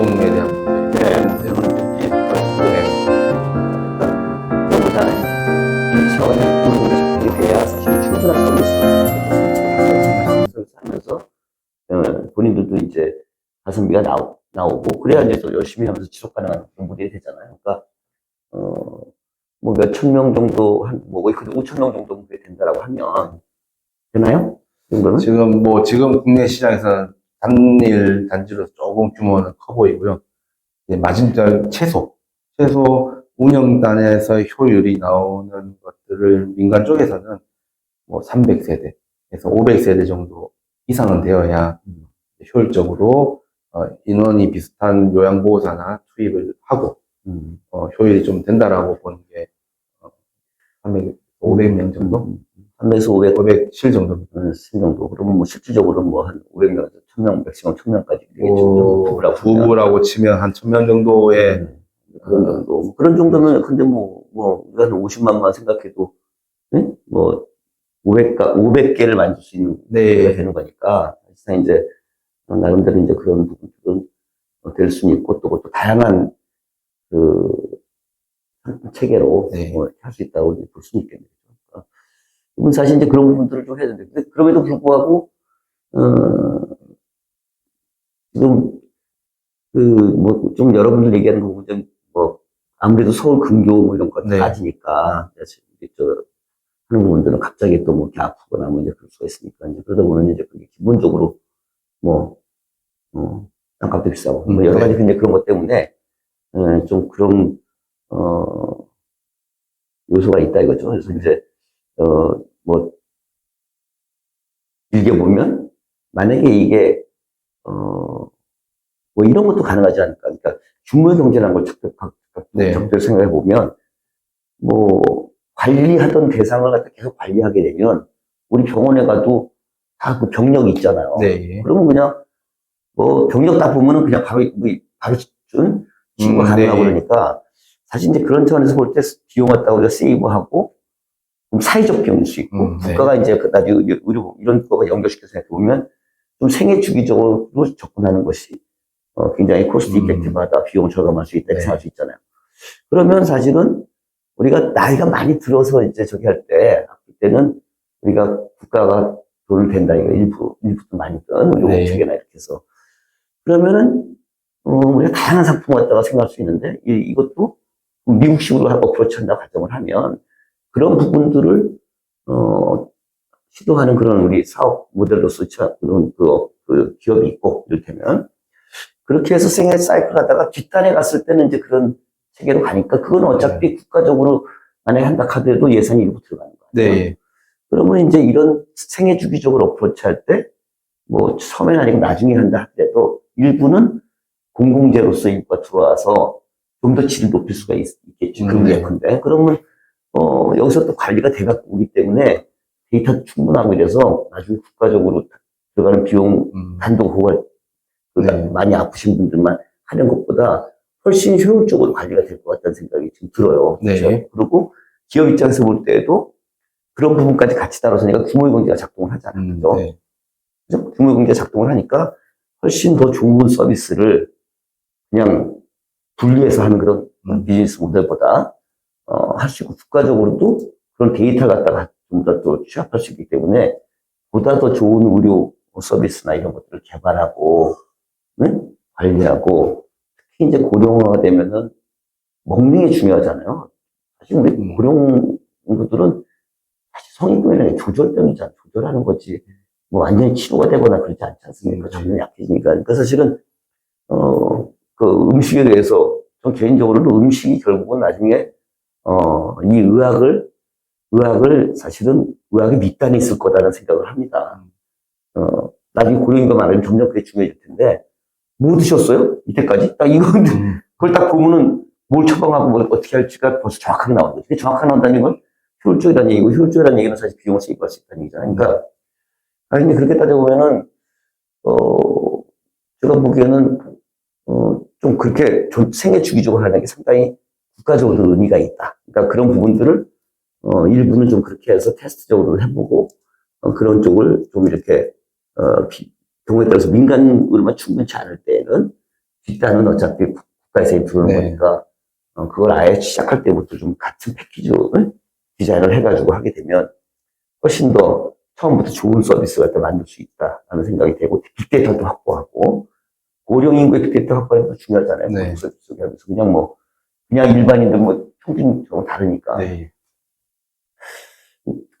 활동에 대한. 네, 이런 문제들이 그보다 차원의 공공이 돼야 사실 충분한 서비스를 하면서 어, 본인들도 이제 가성비가 나오, 나오고 그래야 이제 또 열심히 하면서 지속 가능한 공부들이 되잖아요. 그러니까 어, 뭐 몇천 명 정도 한뭐 거의 5천 명 정도 된다라고 하면 되나요? 이 정도는? 지금 뭐 지금 국내 시장에서는 단일 단지로 조금 규모는 커 보이고요. 이제 마진절 최소 최소 운영단에서 효율이 나오는 것들을 민간 쪽에서는 뭐 300세대에서 500세대 정도 이상은 되어야 음. 효율적으로 어, 인원이 비슷한 요양보호사나 투입을 하고 음. 어, 효율이 좀 된다라고 보는 게 어, 300, 500명 정도, 음. 300에서 500 507 정도입니다. 음, 신 정도. 그러면 뭐 실질적으로 뭐 한 500명에서 1000명, 100명, 1000명까지 오. 부부라고. 치면. 부부라고 치면 한 1000명 정도의 네, 그런 정도. 뭐 그런 정도면, 근데 뭐, 뭐, 우리가 한 50만만 생각해도, 네? 뭐, 500가, 500개를 만들 수 있는 게 네, 되는 거니까, 사실상 이제, 어, 나름대로 이제 그런 부분들은 어, 될 수는 있고, 또, 또 다양한, 그, 체계로 네. 할수 있다고 볼 수는 있겠네요. 그러니까 사실 이제 그런 부분들을 좀 해야 되는데, 그럼에도 불구하고, 어, 지금, 그, 뭐, 좀 여러분들 얘기하는 거 보면, 뭐, 아무래도 서울 근교 뭐 이런 거 네. 이제 저, 하는 부분들은 갑자기 또 뭐 이렇게 아프거나 뭐 이제 그럴 수가 있으니까, 이제 그러다 보면 이제 그게 기본적으로 뭐, 어, 땅값도 비싸고, 뭐 음, 여러 네. 가지 근데 그런 것 때문에, 어, 좀 그런, 어, 요소가 있다 이거죠. 그래서 이제, 어, 뭐, 길게 보면, 만약에 이게, 어, 뭐 이런 것도 가능하지 않을까. 그러니까 규모 경제라는 걸 적극, 네. 적극 생각해 보면, 뭐, 관리하던 대상을 갖다 계속 관리하게 되면, 우리 병원에 가도 다 그 병력이 있잖아요. 네, 그러면 그냥, 뭐, 병력 딱 보면은 그냥 바로, 뭐, 바로 준 치료가 음, 가능하고 네. 그러니까, 사실 이제 그런 차원에서 볼 때 비용 갖다가 우리가 세이브하고, 좀 사회적 비용일 수 있고, 음, 네. 국가가 이제 그 나중에 의료, 이런 거가 연결시켜서 보면, 좀 생애 주기적으로 접근하는 것이, 어, 굉장히 코스트 음. 이펙티브하다, 비용 절감할 수 있다, 이렇게 네. 생각할 수 있잖아요. 그러면 사실은 우리가 나이가 많이 들어서 이제 저기 할 때, 그때는 우리가 국가가 돈을 댄다, 이거 일부, 일부도 많이 든, 의료 네. 측이나 이렇게 해서. 그러면은, 어, 우리가 다양한 상품을 갖다가 생각할 수 있는데, 이, 이것도 미국식으로 한 어프로치 한다 가정을 하면, 그런 부분들을, 어, 시도하는 그런 우리 사업 모델로서 차- 그런 그, 어, 그 기업이 있고, 이를테면, 그렇게 해서 생애 사이클 하다가 뒷단에 갔을 때는 이제 그런 체계로 가니까, 그건 어차피 국가적으로 만약에 한다 하더라도 예산이 일부 들어가는 거예요. 네, 그러면 이제 이런 생애 주기적으로 어프로치 할 때, 뭐, 처음에는 아니고 나중에 한다 하더라도, 일부는 공공재로서 일부가 들어와서 좀 더 질을 높일 수가 있, 겠죠 음, 그런 네. 예컨대. 그러면, 어, 여기서 또 관리가 돼갖고 오기 때문에 데이터 충분하고 이래서 나중에 국가적으로 들어가는 비용 음, 단도 네. 많이 아프신 분들만 하는 것보다 훨씬 효율적으로 관리가 될 것 같다는 생각이 지금 들어요. 네. 그렇죠? 그리고 기업 입장에서 볼 때도 그런 부분까지 같이 따라서니까 규모 경제가 작동을 하잖아요. 음? 네, 그죠? 규모 경제가 작동을 하니까 훨씬 더 좋은 서비스를 그냥 분리해서 하는 그런 음. 비즈니스 모델보다 어, 할수 있고 국가적으로도 그런 데이터를 갖다가 좀 더 또 취합할 수 있기 때문에 보다 더 좋은 의료 서비스나 이런 것들을 개발하고 응? 관리하고 특히 이제 고령화가 되면은 먹는 게 중요하잖아요. 사실 우리 음. 고령 분들은 사실 성인병이라는 게 조절병이잖아. 조절하는 거지. 뭐 완전히 치료가 되거나 그러지 않지 않습니까? 음, 점점 약해지니까. 그러니까 사실은, 어, 그 음식에 대해서, 전 개인적으로는 음식이 결국은 나중에, 어, 이 의학을, 의학을 사실은 의학의 밑단에 있을 거다라는 생각을 합니다. 어, 나중에 고령인가 말하면 점점 그게 중요해질 텐데, 뭐 드셨어요? 이때까지? 딱 이건, 음, 그걸 딱 보면은 뭘 처방하고 뭘 어떻게 할지가 벌써 정확하게 나오는 거죠. 정확하게 나온다는 건 효율적이라는 얘기고, 효율적이라는 얘기는 사실 비용을 세이브할 수 있다는 얘기잖아요. 그러니까, 아니, 근데 그렇게 따져보면은, 어, 제가 보기에는, 어, 좀 그렇게 좀 생애 주기적으로 하는 게 상당히 국가적으로 의미가 있다. 그러니까 그런 부분들을, 어, 일부는 좀 그렇게 해서 테스트적으로 해보고, 어, 그런 쪽을 좀 이렇게, 어, 비- 경우에 따라서 민간으로만 충분치 않을 때에는 집단은 어차피 국가에서 들어오는 네. 거니까 어, 그걸 아예 시작할 때부터 좀 같은 패키지를 디자인을 해가지고 하게 되면 훨씬 더 처음부터 좋은 서비스가 더 만들 수 있다라는 생각이 되고 빅데이터도 확보하고 고령 인구의 빅데이터 확보하는 것도 중요하잖아요. 네. 서비스 하면서 그냥 뭐 그냥 일반인들 뭐 평균적으로 다르니까 네.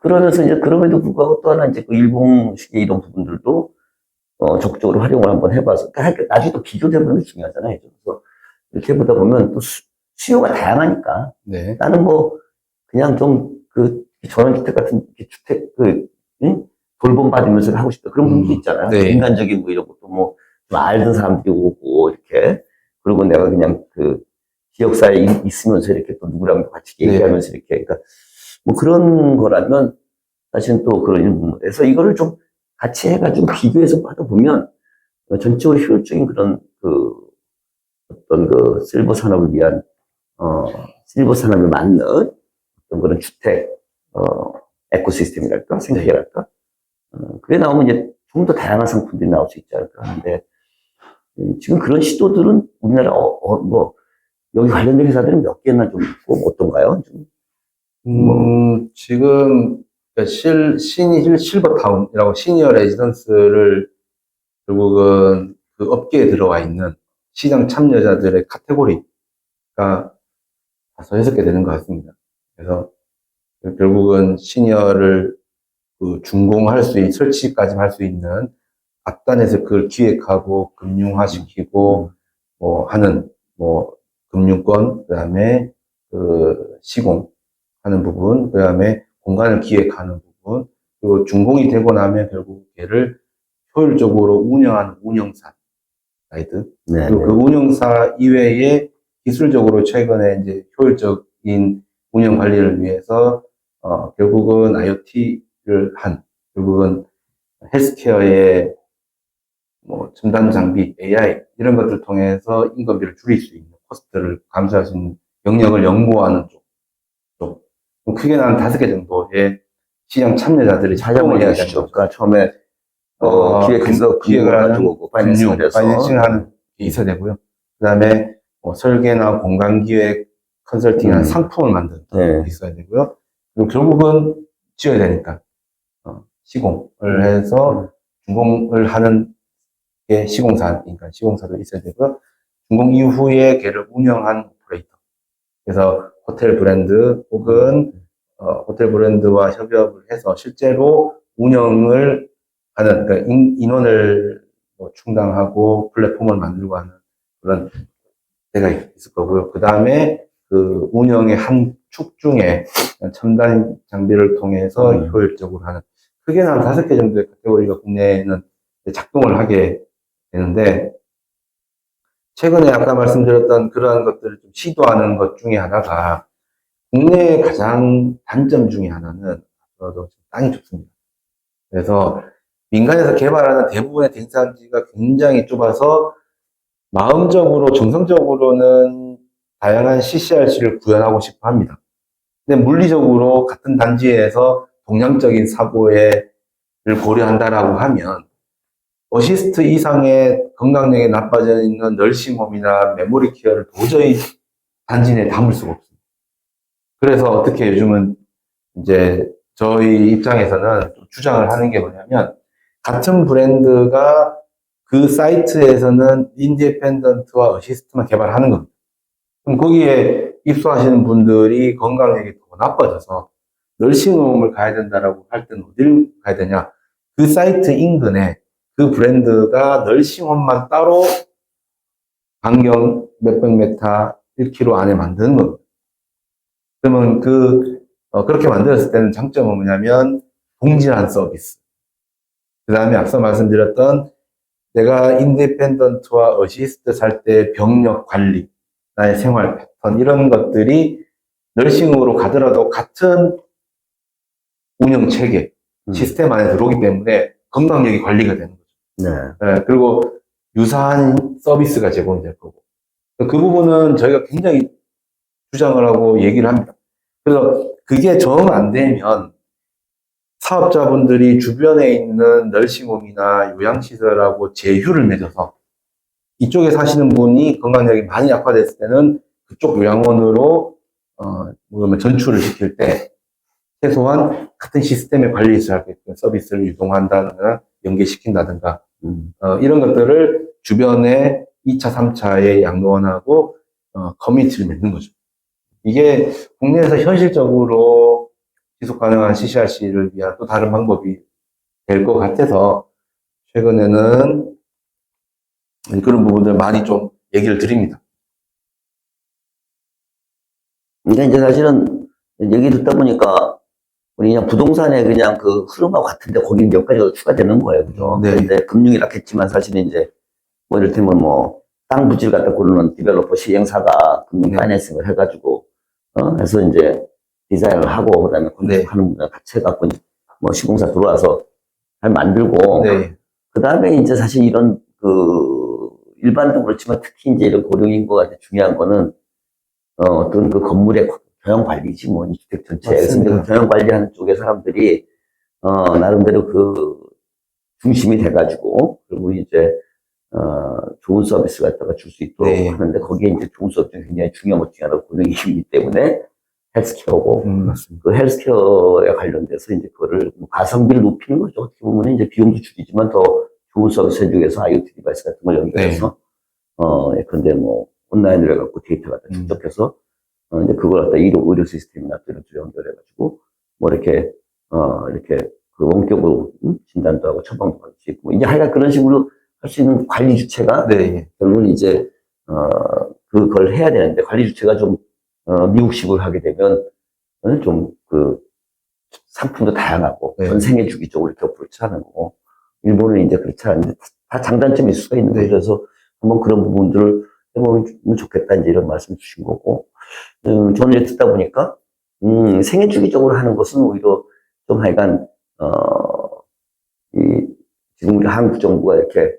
그러면서 이제 그럼에도 불구하고 또 하나 이제 그 일본식의 이런 부분들도 어, 적극적으로 활용을 한번 해봐서 그러니까 나중에 또 비교해보는 게 중요하잖아요. 그래서 이렇게 보다 보면 또 수, 수요가 다양하니까 네. 나는 뭐 그냥 좀 그 전원주택 같은 주택 그 응? 돌봄 받으면서 하고 싶다 그런 분도 음, 있잖아요. 네. 인간적인 뭐 이런 것도 뭐좀 알던 사람들이 오고 이렇게 그리고 내가 그냥 그 지역사회에 이- 있으면서 이렇게 또 누구랑 같이 네. 얘기하면서 이렇게 그러니까 뭐 그런 거라면 사실은 또 그런 부분에서 이거를 좀 같이 해가지고 비교해서 하다 보면 어, 전적으로 효율적인 그런 그 어떤 그 실버 산업을 위한 어 실버 산업을 맞는 어떤 그런 주택 어 에코시스템이랄까? 생태계랄까? 어, 그래 나오면 이제 좀 더 다양한 상품들이 나올 수 있지 않을까 하는데 음, 지금 그런 시도들은 우리나라 어, 어, 뭐 여기 관련된 회사들은 몇 개나 좀 있고 뭐 어떤가요? 좀? 음, 지금 그 실, 시니, 실버타운이라고 시니어 레지던스를 결국은 그 업계에 들어와 있는 시장 참여자들의 카테고리가 다섯 여섯 개 되는 것 같습니다. 그래서 결국은 시니어를 그 준공할 수 있, 설치까지 할 수 있는 앞단에서 그걸 기획하고 금융화시키고 뭐 하는 뭐 금융권 그 다음에 그 시공 하는 부분, 그 다음에 공간을 기획하는 부분, 그리고 준공이 되고 나면 결국 얘를 효율적으로 운영하는 운영사 사이트, 네, 그리고 그 운영사 이외에 기술적으로 최근에 이제 효율적인 운영 관리를 위해서 어, 결국은 IoT를 한, 결국은 헬스케어의 뭐 첨단 장비, AI 이런 것들 통해서 인건비를 줄일 수 있는 코스트를 감소할 수 있는 영역을 연구하는 쪽, 크게 한 다섯 개 정도의 시장 참여자들이 작동을 해야 거죠. 그러니까 처음에 어, 어, 기획해서 금- 기획을 하는 금융, 파이낸싱을 해서 파이낸싱을 하는 게 있어야 되고요. 그 다음에 뭐 설계나 공간 기획, 컨설팅하는 음. 상품을 만드는 네. 게 있어야 되고요. 그리고 결국은 지어야 되니까 어, 시공을 해서 준공을 하는 게 시공사, 그러니까 시공사도 있어야 되고요. 준공 이후에 걔를 운영한 오퍼레이터. 그래서 호텔 브랜드 혹은 어, 호텔 브랜드와 협업을 해서 실제로 운영을 하는 그러니까 인, 인원을 뭐 충당하고 플랫폼을 만들고 하는 그런 데가 있을 거고요. 그 다음에 그 운영의 한 축 중에 첨단 장비를 통해서 음. 효율적으로 하는 크게는 한 다섯 개 정도의 카테고리가 국내에는 작동을 하게 되는데 최근에 아까 말씀드렸던 그러한 것들을 좀 시도하는 것 중에 하나가 국내의 가장 단점 중에 하나는 앞으로도 땅이 좁습니다. 그래서 민간에서 개발하는 대부분의 댕산지가 굉장히 좁아서 마음적으로 정성적으로는 다양한 CCRC를 구현하고 싶어 합니다. 근데 물리적으로 같은 단지에서 동양적인 사고를 고려한다라고 하면 어시스트 이상의 건강력이 나빠져 있는 널싱홈이나 메모리 케어를 도저히 단지 내에 담을 수가 없습니다. 그래서 어떻게 요즘은 이제 저희 입장에서는 좀 주장을 하는 게 뭐냐면 같은 브랜드가 그 사이트에서는 인디펜던트와 어시스트만 개발하는 겁니다. 그럼 거기에 입소하시는 분들이 건강력이 더 나빠져서 널싱홈을 가야 된다라고 할 때는 어딜 가야 되냐? 그 사이트 인근에 그 브랜드가 널싱홈만 따로 반경 몇백 메타 1km 안에 만드는 겁니다. 그러면 그, 어, 그렇게 만들었을 때는 장점은 뭐냐면 동질한 서비스. 그 다음에 앞서 말씀드렸던 내가 인디펜던트와 어시스트 살 때 병력 관리, 나의 생활 패턴, 이런 것들이 널싱으로 가더라도 같은 운영 체계, 음. 시스템 안에 들어오기 때문에 건강력이 관리가 되는 거죠. 네. 예, 그리고 유사한 서비스가 제공이 될 거고. 그 부분은 저희가 굉장히 주장을 하고 얘기를 합니다. 그래서 그게 정 안 되면 사업자분들이 주변에 있는 널싱홈이나 요양시설하고 제휴를 맺어서 이쪽에 사시는 분이 건강력이 많이 약화됐을 때는 그쪽 요양원으로 어, 뭐냐면 전출을 시킬 때 최소한 같은 수 있게끔 서비스를 유동한다든가 연계시킨다든가 음. 어, 이런 것들을 주변에 2차, 3차의 양로원하고 어, 커뮤니티를 맺는 거죠. 이게 국내에서 현실적으로 지속 가능한 CCRC를 위한 또 다른 방법이 될 것 같아서 최근에는 그런 부분들 많이 좀 얘기를 드립니다. 그러니까 이제 사실은 얘기 듣다 보니까 우리 그냥 부동산에 그냥 그 흐름하고 같은데 거기 몇 가지가 더 추가되는 거예요. 그죠? 네. 근데 금융이라 했지만 사실은 이제 뭐 이를테면 뭐 땅 부지를 갖다 고르는 디벨로퍼 시행사가 금융 네. 파이낸싱을 해가지고 어 해서 이제 디자인을 하고 그다음에 건축하는 분들 같이 해갖고 뭐 시공사 들어와서 잘 만들고 네. 그 다음에 이제 사실 이런 그 일반도 그렇지만 특히 이제 이런 고령인구가 중요한 거는 어, 어떤 그 건물의 경영 관리지 뭐이 주택 전체에 그래서 이제 맞습니다. 그 경영 관리하는 쪽의 사람들이 어 나름대로 그 중심이 돼가지고 그리고 이제 어 좋은 서비스 갖다가 줄 수 있도록 네. 하는데 거기에 이제 좋은 서비스 굉장히 중요한 것 중에 하나가 고령이기 때문에 헬스케어고 음. 그 헬스케어에 관련돼서 이제 그거를 뭐 가성비를 높이는 거죠. 어떻게 보면 이제 비용도 줄이지만 더 좋은 서비스 해주기 위해서 IoT 디바이스 같은 걸 연결해서 어, 예, 근데 뭐 온라인으로 해갖고 데이터 갖다 음. 축적해서 어, 이제 그걸 갖다 의료, 의료 시스템이나 또 이런 쪽에 연결해가지고 뭐 이렇게 어, 이렇게 그 원격으로 음? 진단도 하고 처방도 할수 있고 뭐 이제 하여간 그런 식으로 할 수 있는 관리 주체가 네. 예. 결국은 이제 어 그걸 해야 되는데 관리 주체가 좀 어, 미국식으로 하게 되면 좀그 상품도 다양하고 네. 전 생애 주기적으로 이렇게 어프로치 하는 거고 일본은 이제 그렇지 않은데 다 장단점이 있을 수가 있는 네. 그래서 한번 그런 부분들을 해보면 좋겠다 이제 이런 말씀 주신 거고 음, 저는 이제 듣다 보니까 음, 생애 주기적으로 하는 것은 오히려 좀 하여간 어 이 지금 우리 한국 정부가 이렇게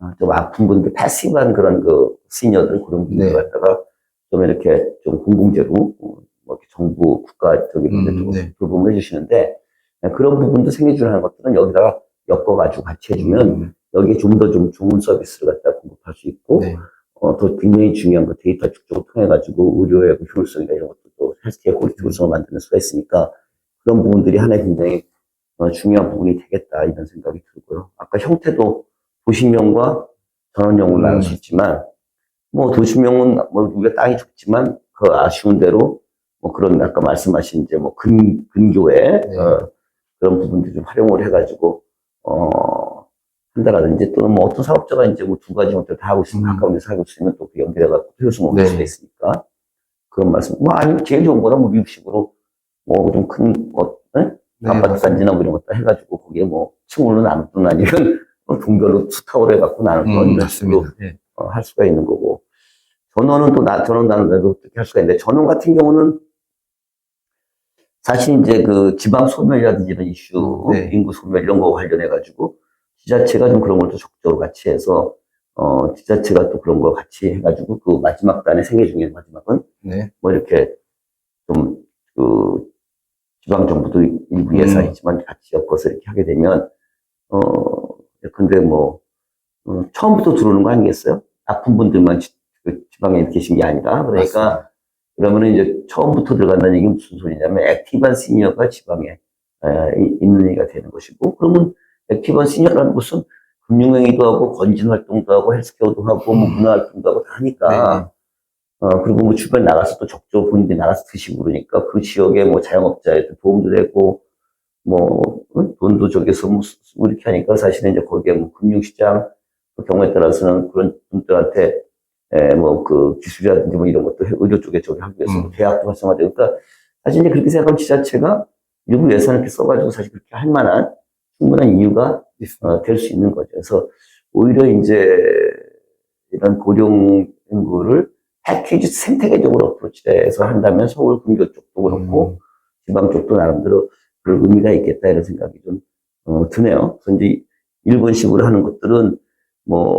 어, 좀 아픈 분들, 패시브한 그런 그 시니어들, 그런 분들 네. 갖다가 좀 이렇게 좀 공공재로, 어, 뭐 이렇게 정부, 국가적인 분들 음, 좀 네. 돌봄을 해주시는데, 네, 그런 부분도 생겨주는 하는 것들은 여기다가 엮어가지고 같이 해주면 음, 여기에 좀 더 좀 좋은 서비스를 갖다 공급할 수 있고, 네. 어, 또 굉장히 중요한 거 데이터 축적을 통해가지고 의료의 그 효율성이나 이런 것도 또 헬스케어 퀄리티 효율성을 만드는 수가 있으니까 그런 부분들이 하나의 굉장히 어, 중요한 부분이 되겠다 이런 생각이 들고요. 아까 형태도 도시명과 전원용으로 음. 나눌 수 있지만 뭐 도시명은 뭐 우리가 땅이 좋지만 그 아쉬운 대로 뭐 그런 아까 말씀하신 이제 뭐 근, 근교에 네. 어, 그런 부분들 좀 활용을 해가지고 어 한다라든지 또는 뭐 어떤 사업자가 이제 뭐 두 가지 형태를 다 하고 있으면 음. 가까운 데서 하고 있으면 또그 연결해갖고 효율성을 네. 얻을 수가 있으니까 그런 말씀 뭐 아니 제일 좋은 거는 뭐 미국식으로 뭐 좀큰 뭐, 네? 네, 아파트. 단지나 뭐 이런 것도 해가지고 거기에 뭐 층으로 나누든 아니면 뭐 동별로 수타워로 해갖고 나누든 음, 이런 식으로. 예. 어, 할 수가 있는 거고 전원은 또 나, 전원 나누는데도 어떻게 할 수가 있는데 전원 같은 경우는 사실 이제 그 지방 소멸이라든지 이런 이슈, 네. 인구 소멸 이런 거 관련해 가지고 지자체가 좀 그런 걸 또 적극적으로 같이 해서 어, 지자체가 또 그런 걸 같이 해가지고 그 마지막 단의 생애 중에 마지막은 네. 뭐 이렇게 좀그 지방 정부도 일부 음. 예산이지만 같이 엮어서 이렇게 하게 되면 어 근데 뭐 어, 처음부터 들어오는 거 아니겠어요? 아픈 분들만 지, 그 지방에 계신 게 아니라 그러니까 맞습니다. 그러면은 이제 처음부터 들어간다는 얘기는 무슨 소리냐면 액티브한 시니어가 지방에 에, 이- 있는 얘기가 되는 것이고 그러면 액티브한 시니어라는 것은 금융행위도 하고 건진 활동도 하고 헬스케어도 하고 뭐 문화 활동도 하고 다 하니까 네. 어, 그리고 뭐 주변 나가서 또 적극 본인들이 나가서 드시고 그러니까 그 지역에 뭐 자영업자에 도움도 되고 뭐, 응? 돈도 저기서 뭐 쓰고 이렇게 하니까 사실은 이제 거기에 뭐 금융시장 그 경우에 따라서는 그런 분들한테 에, 뭐그 기술이라든지 뭐 이런 것도 해- 의료 쪽에 저기 하기 위해서 음. 대학도 활성화되고 그러니까 사실 이제 그렇게 생각하면 지자체가 일부 예산을 이렇게 써가지고 사실 그렇게 할 만한 충분한 이유가. 어, 될 수 있는 거죠. 그래서 오히려 이제 이런 고령 인구를 패키지 생태계적으로 어프로치해서 한다면 서울 근교 쪽도 그렇고 음. 지방 쪽도 나름대로 그런 의미가 있겠다 이런 생각이 좀 어, 드네요. 그래서 이제 일본식으로 하는 것들은 뭐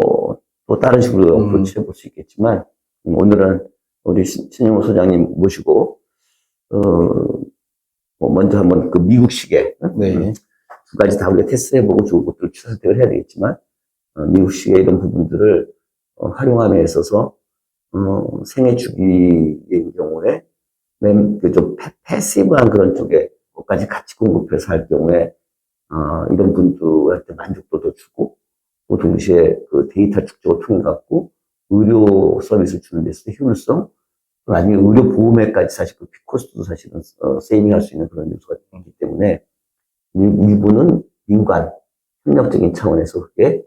또 다른 식으로 음. 어프로치 해 볼 수 있겠지만 음, 오늘은 우리 신- 신영호 소장님 모시고 어, 뭐 먼저 한번 그 미국식의 어? 네. 두 가지 다 우리가 테스트해보고 좋은 것들을 선택을 해야 되겠지만, 어, 미국식의 이런 부분들을, 어, 활용함에 있어서 어, 생애 주기의 경우에 맨, 그좀 패시브한 그런 쪽에 것까지 같이 공급해서 할 경우에 어, 이런 분들한테 만족도도 주고 또 동시에 그 데이터 축적을 통해 갖고 의료 서비스 주는 데서 효율성 또 나중에 의료 보험에까지 사실 그 피코스트도 사실은 어, 세이빙할 수 있는 그런 요소가 있기 때문에 일- 일부는 민관 협력적인 차원에서 그게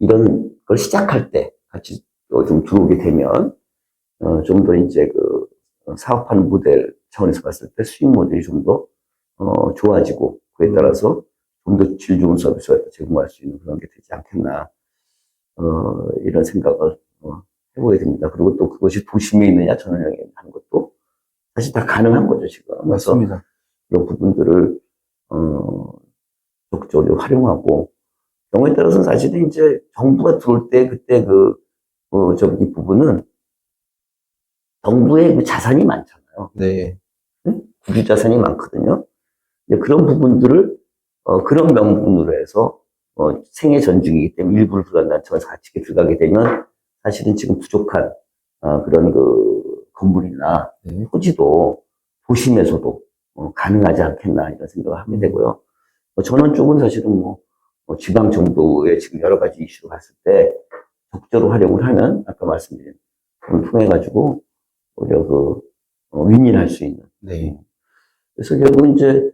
이런 걸 시작할 때 같이 어, 좀 들어오게 되면 어, 좀 더 이제 그 어, 사업하는 모델 차원에서 봤을 때 수익 모델이 좀 더 어, 좋아지고 그에 따라서 좀 더 질 좋은 서비스를 제공할 수 있는 그런 게 되지 않겠나 어, 이런 생각을 어, 해보게 됩니다. 그리고 또 그것이 도심에 있느냐 전원형에 하는 것도 사실 다 가능한 거죠 지금. 그래서 맞습니다. 이런 부분들을 어, 적극적으로 활용하고 경우에 따라서는 사실은 이제 정부가 들어올 때 그때 그 어, 저기 부분은 정부의 그 자산이 많잖아요. 네. 구주 자산이 많거든요. 이제 그런 부분들을 어, 그런 명분으로 해서 어, 생애 전중이기 때문에 일부를 들어간다는 같이 이렇게 들어가게 되면 사실은 지금 부족한 어, 그런 그 건물이나 네. 토지도 도심에서도 어, 가능하지 않겠나 이런 생각을 하게 되고요. 어, 전원 쪽은 사실은 뭐 어, 지방 정부의 지금 여러 가지 이슈로 봤을 때 적절히 활용을 하면 아까 말씀드린 그걸 통해 가지고 오히려 그 어, 윈윈할 수 있는 네. 그래서 결국 이제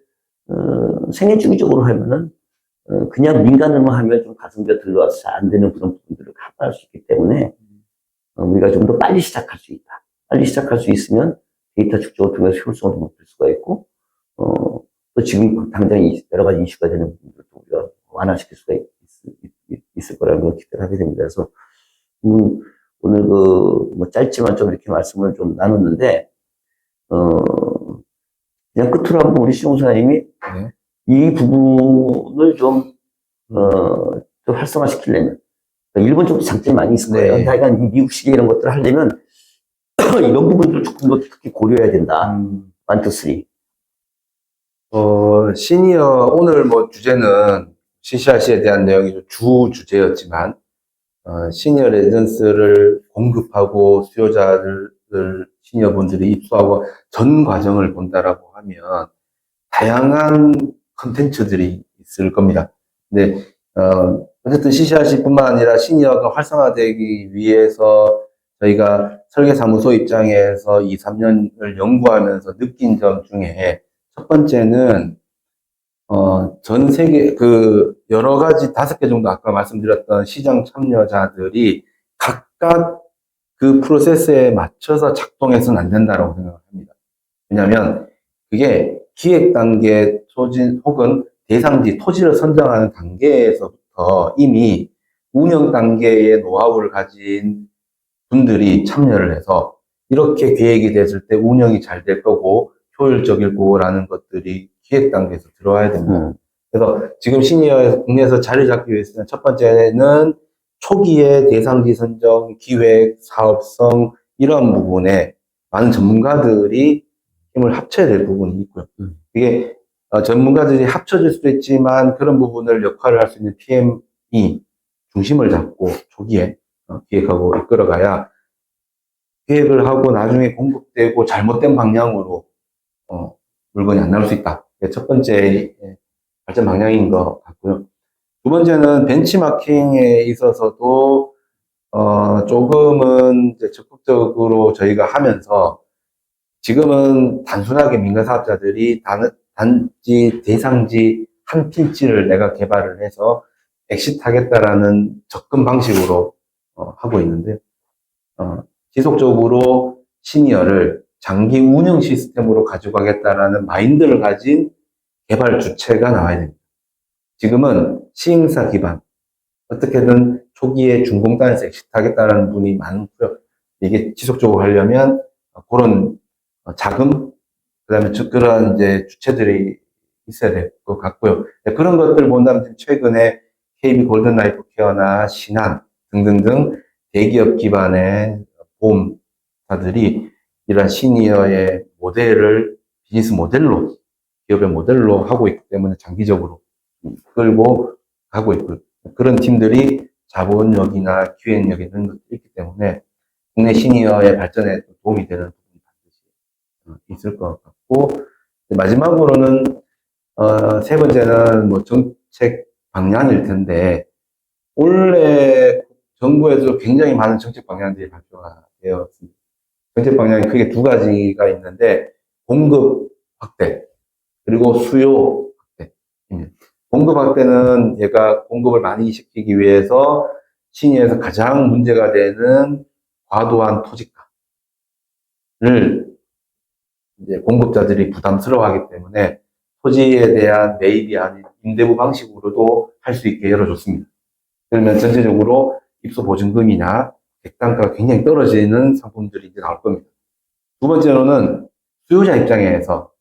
어, 생애 주기적으로 하면은 어, 그냥 민간으로만 하면 좀 가성비가 들러와서 잘 안 되는 그런 부분들을 커버할 수 있기 때문에 어, 우리가 좀 더 빨리 시작할 수 있다. 빨리 시작할 수 있으면 데이터 축적을 통해서 효율성을 높일 수가 있고 어, 또 지금 당장 이- 여러 가지 이슈가 되는 부분들도 우리가 완화시킬 수가 있, 을 거라는 기대를 하게 됩니다. 그래서 음, 오늘 그 뭐 짧지만 좀 이렇게 말씀을 좀 나눴는데 어, 그냥 끝으로 한번 우리 시용 사장님이 네. 이 부분을 좀, 어, 좀 활성화시키려면, 그러니까 일본 쪽도 장점이 많이 있을 거예요. 네. 하여간 이 미국식 이런 것들을 하려면, 이런 부분들을 조금 더 특히 고려해야 된다. 음, 원, 투, 쓰리. 어, 시니어, 오늘 뭐 주제는 CCRC에 대한 내용이 주 주제였지만, 어, 시니어 레지던스를 공급하고 수요자들, 시니어 분들이 입소하고 전 과정을 본다라고 하면, 다양한 컨텐츠들이 있을 겁니다. 근데, 어, 어쨌든 CCRC뿐만 아니라 시니어가 활성화되기 위해서 저희가 설계사무소 입장에서 2, 3년을 연구하면서 느낀 점 중에 첫 번째는 어, 전 세계 그 여러 가지 다섯 개 정도 아까 말씀드렸던 시장 참여자들이 각각 그 프로세스에 맞춰서 작동해서는 안 된다라고 생각합니다. 왜냐하면 그게 기획 단계 토지 혹은 대상지 토지를 선정하는 단계에서부터 이미 운영 단계의 노하우를 가진 분들이 참여를 해서 이렇게 계획이 됐을 때 운영이 잘 될 거고 효율적일 거라는 것들이 기획 단계에서 들어와야 됩니다. 음, 그래서 지금 시니어에서 국내에서 자리 잡기 위해서는 첫 번째는 초기에 대상지 선정, 기획, 사업성 이런 부분에 많은 전문가들이 힘을 합쳐야 될 부분이 있고요. 음. 이게 어, 전문가들이 합쳐질 수도 있지만 그런 부분을 역할을 할 수 있는 PM이 중심을 잡고 초기에 어, 기획하고 이끌어가야 계획을 하고 나중에 공급되고 잘못된 방향으로 어, 물건이 안 나올 수 있다. 첫 번째 예, 발전 방향인 것 같고요. 두 번째는 벤치마킹에 있어서도 어, 조금은 적극적으로 저희가 하면서 지금은 단순하게 민간 사업자들이 단, 단지 대상지 한 필지를 내가 개발을 해서 엑시트하겠다라는 접근 방식으로 어, 하고 있는데 어, 지속적으로 시니어를 장기 운영 시스템으로 가지고 가겠다라는 마인드를 가진 개발 주체가 나와야 됩니다. 지금은 시행사 기반, 어떻게든 초기에 중공단에서 엑시트하겠다라는 분이 많고요. 이게 지속적으로 하려면 그런 자금, 그 다음에 그런 이제 주체들이 있어야 될 것 같고요. 네, 그런 것들 본다면 최근에 KB 골든라이프 케어나 신한 등등등 대기업 기반의 보험사들이 이러한 시니어의 모델을 비즈니스 모델로 기업의 모델로 하고 있기 때문에 장기적으로 끌고 가고 있고 그런 팀들이 자본력이나 기획력 이런 것들이 있기 때문에 국내 시니어의 발전에 또 도움이 되는 부분이 반드시 어, 있을 것 같고 마지막으로는 어, 세 번째는 뭐 정책 방향일 텐데 올해 정부에서 굉장히 많은 정책 방향들이 발표가 되었습니다. 정책 방향이 크게 두 가지가 있는데 공급 확대 그리고 수요 확대입니다. 공급 확대는 얘가 공급을 많이 시키기 위해서 시니어에서 가장 문제가 되는 과도한 토지가를 이제 공급자들이 부담스러워하기 때문에 토지에 대한 매입이 아닌 임대부 방식으로도 할 수 있게 열어줬습니다. 그러면 전체적으로 입소 보증금이나 객단가가 굉장히 떨어지는 상품들이 이제 나올 겁니다. 두 번째로는 수요자 입장에서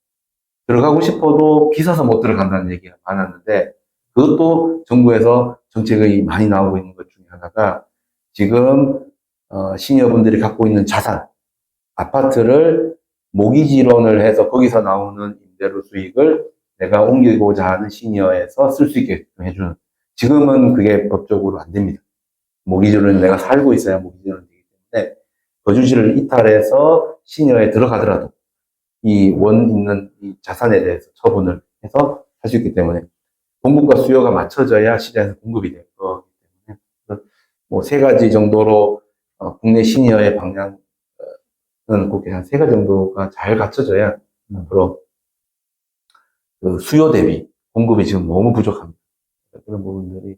들어가고 싶어도 비싸서 못 들어간다는 얘기가 많았는데 그것도 정부에서 정책이 많이 나오고 있는 것 중에 하나가 지금 어, 시니어분들이 갖고 있는 자산, 아파트를 모기지론을 해서 거기서 나오는 임대료 수익을 내가 옮기고자 하는 시니어에서 쓸 수 있게 해주는 지금은 그게 법적으로 안 됩니다. 모기지론은 내가 살고 있어야 모기지론이 되기 때문에 거주지를 이탈해서 시니어에 들어가더라도 이 원 있는 이 자산에 대해서 처분을 해서 할 수 있기 때문에 공급과 수요가 맞춰져야 시장에서 공급이 될 거기 때문에 뭐 세 가지 정도로 어, 국내 시니어의 방향은 꼭한세 가지 정도가 잘 갖춰져야 앞으로 그 수요 대비 공급이 지금 너무 부족합니다. 그런 부분들이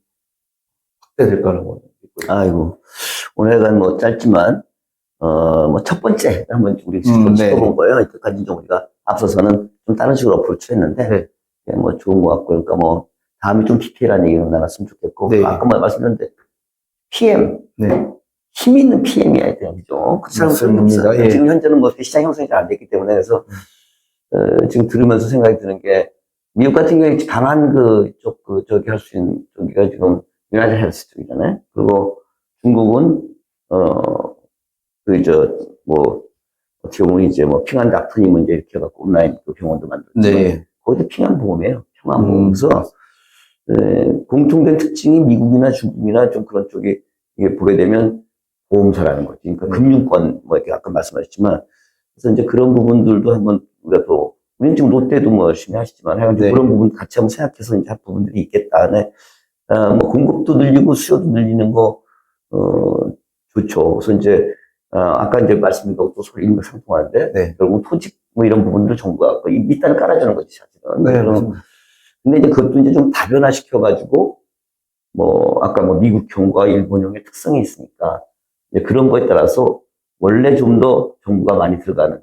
확대될 거라고. 아이고, 오늘은 뭐 짧지만, 어, 뭐 첫 번째 한번 우리 음, 네. 짚어본 거예요. 이때까지 좀 우리가 앞서서는 좀 다른 식으로 어프로치 했는데, 네. 예, 뭐 좋은 것 같고, 그러니까 뭐, 다음에 좀 디테일한 얘기를 나눴으면 좋겠고, 네. 아까 뭐 말씀드렸는데, PM, 네. 힘 있는 PM이어야 돼요. 그죠? 그 사람 소용이. 없어요. 예. 지금 현재는 뭐 시장 형성이 잘 안 됐기 때문에 그래서, 어, 지금 들으면서 생각이 드는 게, 미국 같은 경우에 강한 그, 쪽, 그, 저기 할 수 있는, 저기가 지금 유나이티드 헬스 쪽이잖아요. 그리고 중국은, 어, 그, 저, 뭐, 어떻게 보면 이제 뭐, 핑한 닥터니 문제 이렇게 해갖고 온라인 그 병원도 만들고. 네. 거기도 핑한 보험이에요. 평안 음, 보험. 그래서, 에, 공통된 특징이 미국이나 중국이나 좀 그런 쪽에 이게 보게 되면 보험사라는 거지. 그러니까 음. 금융권, 뭐 이렇게 아까 말씀하셨지만, 그래서 이제 그런 부분들도 한번 우리가 또, 우리는 지금 롯데도 뭐 열심히 하시지만, 하여간 네. 그런 부분 같이 한번 생각해서 이제 할 부분들이 있겠다. 네. 아, 뭐 공급도 늘리고 수요도 늘리는 거, 어, 좋죠. 그래서 이제, 아, 아까 이제 말씀드린 것도 서로 일맥상통하는데, 네. 결국 토지 뭐 이런 부분들 정부가 뭐이 밑단을 깔아주는 거지, 사실은. 네, 그럼. 근데 이제 그것도 이제 좀 다변화시켜 가지고, 뭐, 아까 뭐 미국형과 일본형의 특성이 있으니까, 이제 그런 거에 따라서 원래 좀 더 정부가 많이 들어가는,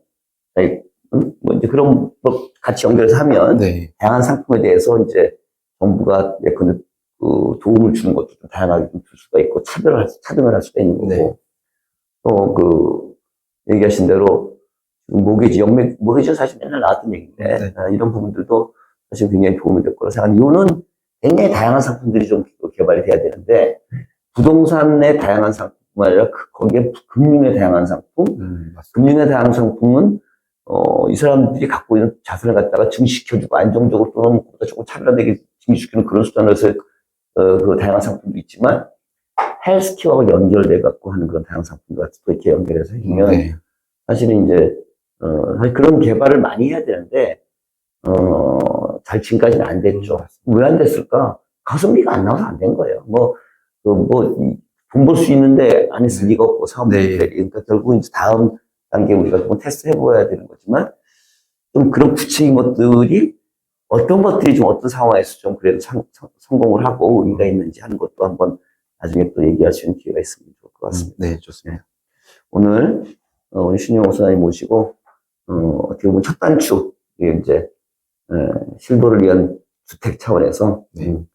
아니, 음? 뭐 이제 그런 거 같이 연결해서 하면, 네. 다양한 상품에 대해서 이제 정부가 예컨대 그 도움을 주는 것도 좀 다양하게 좀줄 수가 있고, 차별을, 할 수- 차등을 할 수가 있는 거고, 네. 또 그, 얘기하신 대로, 모기지, 영매, 모기지 사실 맨날 나왔던 얘기인데, 네. 아, 이런 부분들도 사실 굉장히 도움이 될 거라 생각합니다. 이거는 굉장히 다양한 상품들이 좀 개발이 돼야 되는데, 부동산의 다양한 상품뿐 아니라 그- 거기에 금융의 다양한 상품, 음. 금융의 다양한 상품은 어, 이 사람들이 갖고 있는 자산을 갖다가 증식시켜주고 안정적으로 또는 그보다 조금 차별화되게 증식시키는 그런 수단으로서 어, 그 다양한 상품도 있지만 헬스케어하고 연결돼 갖고 하는 그런 다양한 상품도 또 이렇게 연결해서 해주면 네. 사실은 이제 어, 사실 그런 개발을 많이 해야 되는데 어, 잘 지금까지는 안 됐죠. 왜 안 됐을까? 가성비가 안 나와서 안 된 거예요. 뭐, 그 뭐, 돈 벌 수 있는데 안 했을 리가 없고, 사업 네. 그러니까 결국 이제 다음 단계 우리가 좀 테스트 해봐야 되는 거지만, 좀 그런 구체적인 것들이 어떤 것들이 좀 어떤 상황에서 좀 그래도 상- 성- 성공을 하고 의미가 있는지 하는 것도 한번 나중에 또 얘기할 수 있는 기회가 있으면 좋을 것 같습니다. 네, 좋습니다. 오늘 어, 우리 신용호 선생님 모시고 어, 어떻게 보면 첫 단추 이제 에, 실버를 위한 주택 차원에서 네. 음,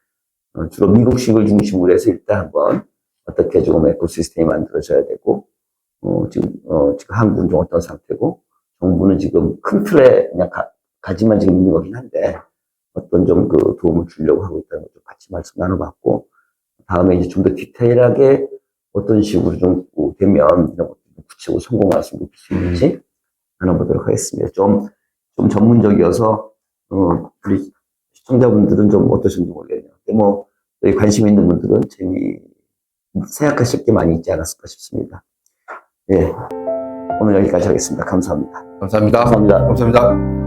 어, 주로 미국식을 중심으로 해서 일단 한번 어떻게 조금 에코 시스템이 만들어져야 되고 어, 지금 어, 지금 한국은 좀 어떤 상태고 정부는 지금 큰 틀에 그냥 가, 가지만 지금 있는 거긴 한데 어떤 좀 그 도움을 주려고 하고 있다는 것도 같이 말씀 나눠봤고 다음에 이제 좀 더 디테일하게 어떤 식으로 좀 되면 이런 것들 구체적으로 성공할 수 있는지 나눠보도록 하겠습니다. 좀, 좀 전문적이어서, 어, 우리 시청자분들은 좀 어떠신지 모르겠네요. 근데 뭐, 여기 관심 있는 분들은 재미 생각하실 게 많이 있지 않았을까 싶습니다. 예. 오늘 여기까지 하겠습니다. 감사합니다. 감사합니다. 감사합니다. 감사합니다.